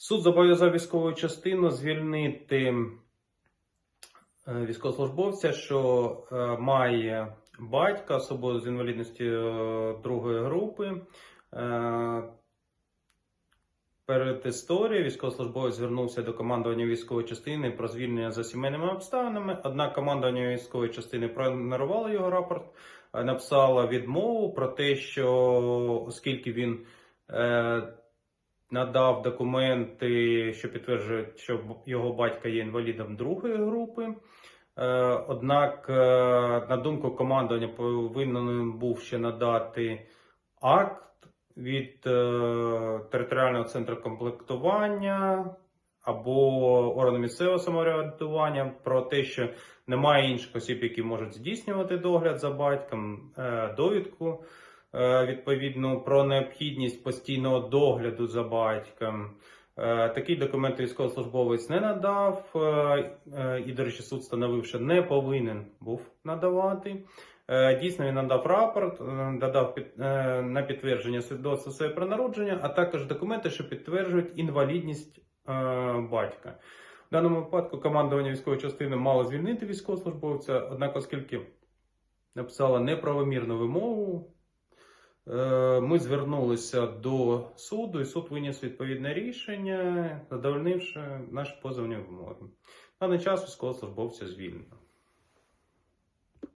Суд зобов'язав військову частину звільнити е, військовослужбовця, що е, має батька особою з інвалідністю е, другої групи. Перед історією військовослужбовець звернувся до командування військової частини про звільнення за сімейними обставинами. Однак командування військової частини проігнорувало його рапорт, написало відмову про те, що оскільки він надав документи, що підтверджують, що його батька є інвалідом другої групи. Е, Однак, е, на думку командування, повинен був ще надати акт від е, територіального центру комплектування або органу місцевого самоврядування про те, що немає інших осіб, які можуть здійснювати догляд за батьком, довідку е, відповідну про необхідність постійного догляду за батьком. Е, Такий документ військовослужбовець не надав, е, і, до речі, суд встановив, що не повинен був надавати. Дійсно, він надав рапорт, е, на підтвердження свідоцтва своє про народження, а також документи, що підтверджують інвалідність батька. В даному випадку командування військової частини мало звільнити військовослужбовця, однак, оскільки написала неправомірну вимогу, ми звернулися до суду, і суд виніс відповідне рішення, задовольнивши наші позовні вимоги. На даний час військовослужбовця звільнено.